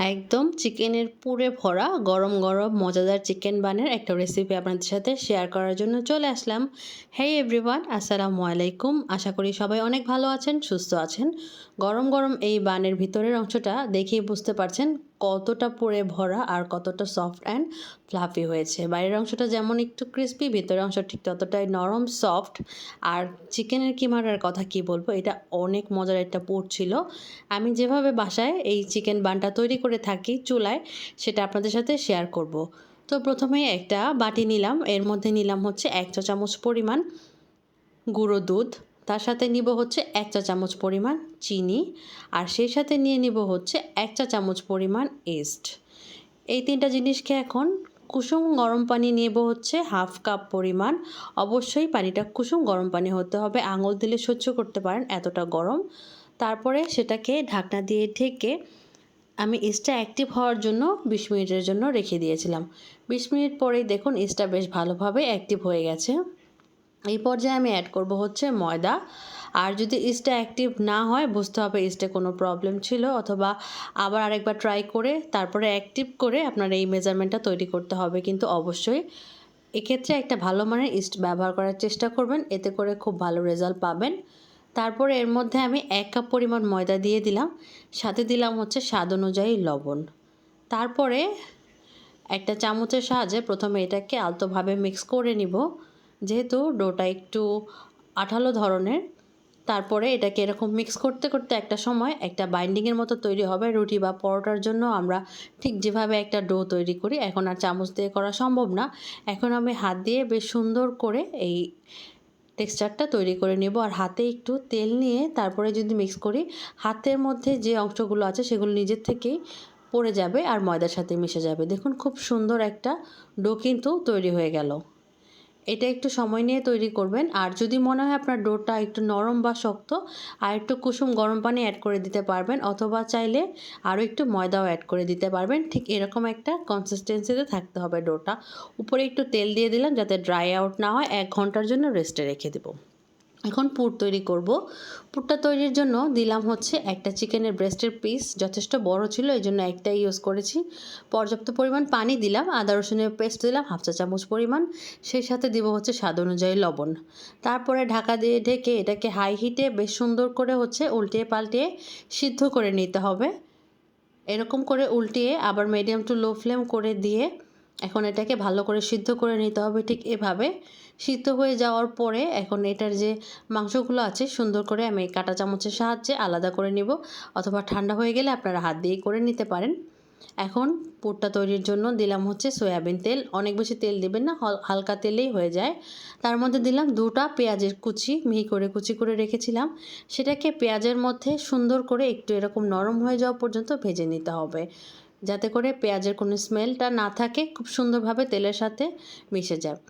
একদম চিকেনের পুরে ভরা, গরম গরম, মজাদার চিকেন বানের একটা রেসিপি আপনাদের সাথে শেয়ার করার জন্য চলে আসলাম। হেই এভরিওয়ান আসসালামু আলাইকুম। আশা করি সবাই অনেক ভালো আছেন, সুস্থ আছেন। গরম গরম এই বানের ভিতরের অংশটা দেখেই বুঝতে পারছেন কতটা পরে ভরা আর কতটা সফট অ্যান্ড ফ্লাফি হয়েছে। বাইরের অংশটা যেমন একটু ক্রিস্পি ভিতরের অংশ ঠিক ততটাই নরম সফট আর চিকেনের কিমাটার কথা কি বলব? এটা অনেক মজার একটা পুর ছিল। আমি যেভাবে বাসায় এই চিকেন বানটা তৈরি করে থাকি চুলায়, সেটা আপনাদের সাথে শেয়ার করব। তো প্রথমে একটা বাটি নিলাম। এর মধ্যে নিলাম হচ্ছে এক চা চামচ পরিমাণ গুঁড়ো দুধ। তার সাথে নিব হচ্ছে এক চা চামচ পরিমাণ চিনি আর সেই সাথে নিয়ে নিব হচ্ছে এক চা চামচ পরিমাণ ইস্ট। এই তিনটা জিনিসকে এখন কুসুম গরম পানি নেব হচ্ছে হাফ কাপ পরিমাণ। অবশ্যই পানিটা কুসুম গরম পানি হতে হবে, আঙুল দিলে সহ্য করতে পারেন এতটা গরম। তারপরে সেটাকে ঢাকনা দিয়ে ঢেকে আমি ইস্টটা অ্যাক্টিভ হওয়ার জন্য বিশ মিনিটের জন্য রেখে দিয়েছিলাম। বিশ মিনিট পরেই দেখুন ইস্টটা বেশ ভালোভাবে অ্যাক্টিভ হয়ে গেছে। এই পর্যায়ে আমি অ্যাড করব হচ্ছে ময়দা। আর যদি ইস্টটা অ্যাক্টিভ না হয়, বুঝতে হবে ইস্টে কোনো প্রবলেম ছিল, অথবা আবার আরেকবার ট্রাই করে, তারপরে অ্যাক্টিভ করে আপনার এই মেজারমেন্টটা তৈরি করতে হবে। কিন্তু অবশ্যই এক্ষেত্রে একটা ভালো মানের ইস্ট ব্যবহার করার চেষ্টা করবেন, এতে করে খুব ভালো রেজাল্ট পাবেন। তারপরে এর মধ্যে আমি এক কাপ পরিমাণ ময়দা দিয়ে দিলাম, সাথে দিলাম হচ্ছে স্বাদ অনুযায়ী লবণ। তারপরে একটা চামচের সাহায্যে প্রথমে এটাকে আলতোভাবে মিক্স করে নিব। যেহেতু ডোটা একটু আঠালো ধরনের, তারপরে এটাকে এরকম মিক্স করতে করতে একটা সময় একটা বাইন্ডিংয়ের মতো তৈরি হবে রুটি বা পরোটার জন্য। আমরা ঠিক যেভাবে একটা ডো তৈরি করি, এখন আর চামচ দিয়ে করা সম্ভব না। এখন আমি হাত দিয়ে বেশ সুন্দর করে এই টেক্সচারটা তৈরি করে নেব আর হাতে একটু তেল নিয়ে তারপরে যদি মিক্স করি, হাতের মধ্যে যে অংশগুলো আছে সেগুলো নিজের থেকেই পড়ে যাবে আর ময়দার সাথে মিশে যাবে। দেখুন খুব সুন্দর একটা ডো কিন্তু তৈরি হয়ে গেল। এটা একটু সময় নিয়ে তৈরি করবেন। আর যদি মনে হয় আপনার ডোটা একটু নরম বা শক্ত, আর একটু কুসুম গরম পানি অ্যাড করে দিতে পারবেন, অথবা চাইলে আরও একটু ময়দাও অ্যাড করে দিতে পারবেন। ঠিক এরকম একটা কনসিস্টেন্সিতে থাকতে হবে ডোটা উপরে একটু তেল দিয়ে দিলাম যাতে ড্রাই আউট না হয়। এক ঘণ্টার জন্য রেস্টে রেখে দেবো। এখন পুর তৈরি করব। পুরটা তৈরির জন্য দিলাম হচ্ছে একটা চিকেনের ব্রেস্টের পিস যথেষ্ট বড় ছিল এই জন্য একটাই ইউজ করেছি। পর্যাপ্ত পরিমাণ পানি দিলাম, আদা রসুনের পেস্ট দিলাম, হাফ চা চামচ পরিমাণ। সেই সাথে দিব হচ্ছে স্বাদ অনুযায়ী লবণ। তারপরে ঢাকা দিয়ে ঢেকে এটাকে হাই হিটে বেশ সুন্দর করে হচ্ছে উল্টিয়ে পাল্টিয়ে সিদ্ধ করে নিতে হবে। এরকম করে উল্টিয়ে আবার মিডিয়াম টু লো ফ্লেম করে দিয়ে এখন এটাকে ভালো করে সিদ্ধ করে নিতে হবে ঠিক এভাবে। সিদ্ধ হয়ে যাওয়ার পরে এখন এটার যে মাংসগুলো আছে সুন্দর করে আমি কাটা চামচের সাহায্যে আলাদা করে নিব অথবা ঠান্ডা হয়ে গেলে আপনারা হাত দিয়ে করে নিতে পারেন। এখন পুরটা তৈরির জন্য দিলাম হচ্ছে সয়াবিন তেল। অনেক বেশি তেল দেবেন না হালকা তেলেই হয়ে যায়। তার মধ্যে দিলাম দুটা পেঁয়াজের কুচি, মিহি করে কুচি করে রেখেছিলাম। সেটাকে পেঁয়াজের মধ্যে সুন্দর করে একটু এরকম নরম হয়ে যাওয়া পর্যন্ত ভেজে নিতে হবে। যাতে করে পেঁয়াজের কোনো স্মেলটা না থাকে, খুব সুন্দরভাবে তেলের সাথে মিশে যায়।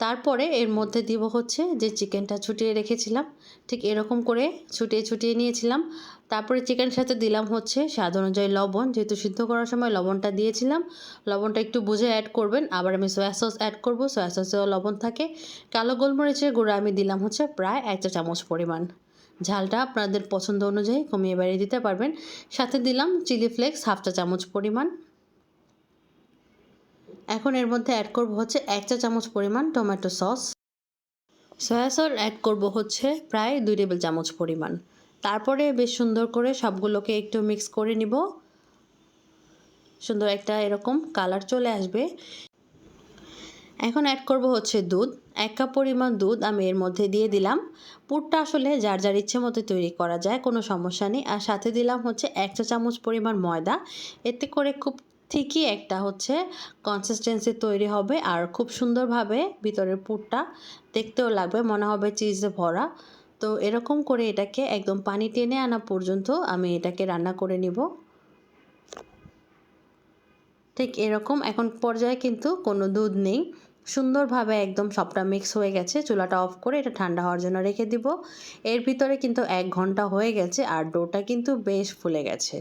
তারপরে এর মধ্যে দিব হচ্ছে যে চিকেনটা ছুটিয়ে রেখেছিলাম, ঠিক এরকম করে ছুটিয়ে ছুটিয়ে নিয়েছিলাম। তারপরে চিকেনের সাথে দিলাম হচ্ছে স্বাদ অনুযায়ী লবণ, যেহেতু সিদ্ধ করার সময় লবণটা দিয়েছিলাম। লবণটা একটু বুঝে অ্যাড করবেন, আবার আমি সয়া সস অ্যাড করব সয়া সসেও লবণ থাকে। কালো গোলমরিচের গুঁড়া আমি দিলাম হচ্ছে প্রায় এক চামচ পরিমাণ। ঝালটা আপনাদের পছন্দ অনুযায়ী কমিয়ে বাড়িয়ে দিতে পারবেন। সাথে দিলাম চিলি ফ্লেক্স হাফ চা চামচ পরিমাণ। এখন এর মধ্যে অ্যাড করব হচ্ছে এক চা চামচ পরিমাণ tomato sauce soya sauce add করব হচ্ছে প্রায় দুই টেবিল চামচ পরিমাণ। তারপরে বেশ সুন্দর করে সবগুলোকে একটু মিক্স করে নিব। সুন্দর একটা এরকম কালার চলে আসবে। এখন অ্যাড করব হচ্ছে দুধ। এক কাপ পরিমাণ দুধ আমি এর মধ্যে দিয়ে দিলাম। পুরটা আসলে যার যার ইচ্ছে মতো তৈরি করা যায়, কোনো সমস্যা নেই। আর সাথে দিলাম হচ্ছে এক চা চামচ পরিমাণ ময়দা। এতে করে খুব ঠিকই একটা হচ্ছে কনসিস্টেন্সি তৈরি হবে। আর খুব সুন্দরভাবে ভিতরের পুরটা দেখতেও লাগবে, মনে হবে চিজে ভরা। তো এরকম করে এটাকে একদম পানি টেনে আনা পর্যন্ত আমি এটাকে রান্না করে নিব। ঠিক এরকম এখন পর্যায়ে কিন্তু কোনো দুধ নেই। সুন্দরভাবে একদম সবটা মিক্স হয়ে গেছে। চুলাটা অফ করে এটা ঠান্ডা হওয়ার জন্য রেখে দিব। এর ভিতরে কিন্তু এক ঘণ্টা হয়ে গেছে আর ডোটা কিন্তু বেশ ফুলে গেছে।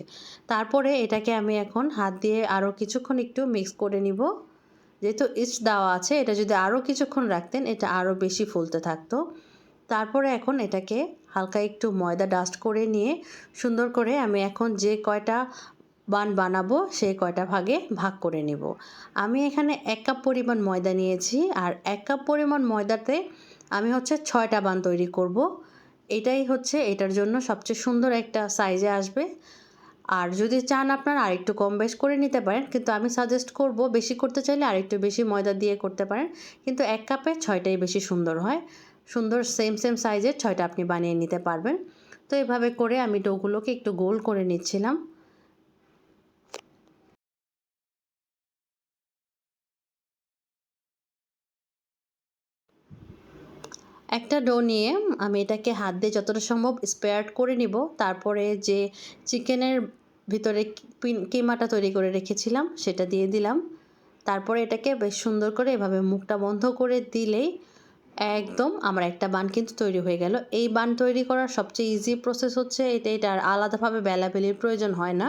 তারপরে এটাকে আমি এখন হাত দিয়ে আরও কিছুক্ষণ একটু মিক্স করে নিব। যেহেতু ইস্ট দেওয়া আছে, এটা যদি আরও কিছুক্ষণ রাখতেন, এটা আরও বেশি ফুলতে থাকতো। তারপরে এখন এটাকে হালকা একটু ময়দা ডাস্ট করে নিয়ে সুন্দর করে আমি এখন যে কয়টা বান বানাবো, সেই কয়টা ভাগে ভাগ করে নিব। আমি এখানে এক কাপ পরিমাণ ময়দা নিয়েছি, আর এক কাপ পরিমাণ ময়দাতে আমি হচ্ছে ছয়টা বান তৈরি করব। এটাই হচ্ছে, এটার জন্য সবচেয়ে সুন্দর একটা সাইজে আসবে। আর যদি চান আপনার আরেকটু কম বেশ করে নিতে পারেন, কিন্তু আমি সাজেস্ট করব বেশি করতে চাইলে আরেকটু বেশি ময়দা দিয়ে করতে পারেন, কিন্তু এক কাপে ছয়টাই বেশি সুন্দর হয়। সুন্দর সেম সেম সাইজের ছয়টা আপনি বানিয়ে নিতে পারবেন। তো এভাবে করে আমি ডোগুলোকে একটু গোল করে নিচ্ছিলাম। একটা ডো নিয়ে আমি এটাকে হাত দিয়ে যতটা সম্ভব স্পেয়ার্ড করে নিব। তারপরে যে চিকেনের ভিতরে কিমাটা তৈরি করে রেখেছিলাম সেটা দিয়ে দিলাম। তারপরে এটাকে বেশ সুন্দর করে এভাবে মুখটা বন্ধ করে দিলেই একদম আমার একটা বান কিন্তু তৈরি হয়ে গেল। এই বান তৈরি করার সবচেয়ে ইজি প্রসেস হচ্ছে এটা এটা আর আলাদাভাবে বেলাবেলির প্রয়োজন হয় না।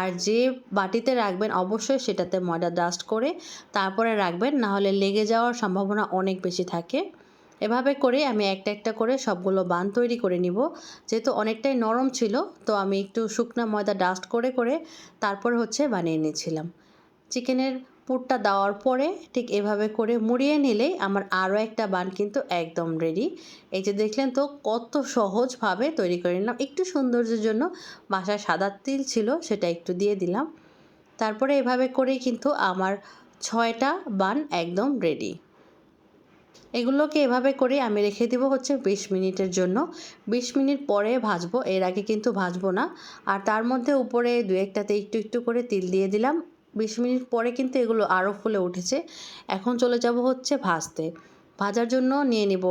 আর যে বাটিতে রাখবেন অবশ্যই সেটাতে ময়দা ডাস্ট করে তারপরে রাখবেন না হলে লেগে যাওয়ার সম্ভাবনা অনেক বেশি থাকে। এভাবে করে আমি একটা একটা করে সবগুলো বান তৈরি করে নিব। যেহেতু অনেকটাই নরম ছিল, তো আমি একটু শুকনা ময়দা ডাস্ট করে করে তারপর হচ্ছে বানিয়ে নিয়েছিলাম। চিকেনের পুরটা দেওয়ার পরে ঠিক এভাবে করে মুড়িয়ে নিলেই আমার আরও একটা বান কিন্তু একদম রেডি এই যে দেখলেন তো কত সহজভাবে তৈরি করে নিলাম। একটু সৌন্দর্যের জন্য বাসায় সাদা তিল ছিল, সেটা একটু দিয়ে দিলাম। তারপরে এভাবে করেই কিন্তু আমার ছয়টা বান একদম রেডি এগুলোকে এভাবে করে আমি রেখে দিব হচ্ছে বিশ মিনিটের জন্য। বিশ মিনিট পরে ভাজবো, এর আগে কিন্তু ভাজবো না। আর তার মধ্যে উপরে দু একটাতে একটু একটু করে তিল দিয়ে দিলাম। বিশ মিনিট পরে কিন্তু এগুলো আরও ফুলে উঠেছে। এখন চলে যাব হচ্ছে ভাজতে। ভাজার জন্য নিয়ে নিব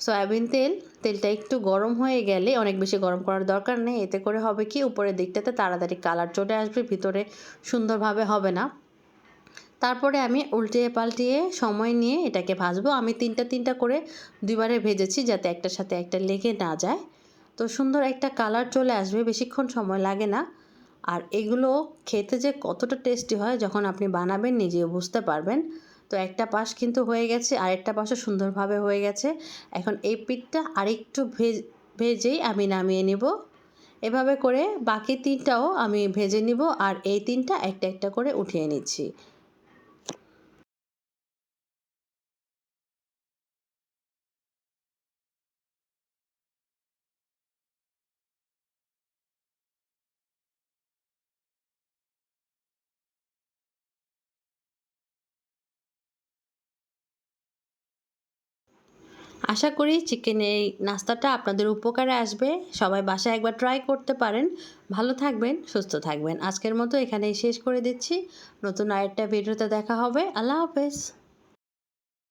সয়াবিন তেল। তেলটা একটু গরম হয়ে গেলে অনেক বেশি গরম করার দরকার নেই। এতে করে হবে কি? উপরের দিকটাতে তাড়াতাড়ি কালার চলে আসবে, ভিতরে সুন্দরভাবে হবে না। তারপরে আমি উল্টিয়ে পাল্টিয়ে সময় নিয়ে এটাকে ভাজবো। আমি তিনটা তিনটা করে দুইবারে ভেজেছি যাতে একটার সাথে একটা লেগে না যায়। তো সুন্দর একটা কালার চলে আসবে, বেশিক্ষণ সময় লাগে না। আর এগুলো খেতে যে কতটা টেস্টি হয় যখন আপনি বানাবেন নিজেও বুঝতে পারবেন। তো একটা পাশ কিন্তু হয়ে গেছে আর একটা পাশও সুন্দরভাবে হয়ে গেছে। এখন এই পিঠটা আরেকটু ভেজ, ভেজেই আমি নামিয়ে নিব। এভাবে করে বাকি তিনটাও আমি ভেজে নিব আর এই তিনটা একটা একটা করে উঠিয়ে নিচ্ছি। আশা করি চিকেন এই নাস্তাটা আপনাদের উপকারে আসবে। সবাই বাসায় একবার ট্রাই করতে পারেন। ভালো থাকবেন, সুস্থ থাকবেন। আজকের মতো এখানেই শেষ করে দিচ্ছি। নতুন আরেকটা ভিডিওতে দেখা হবে। আল্লাহ হাফেজ।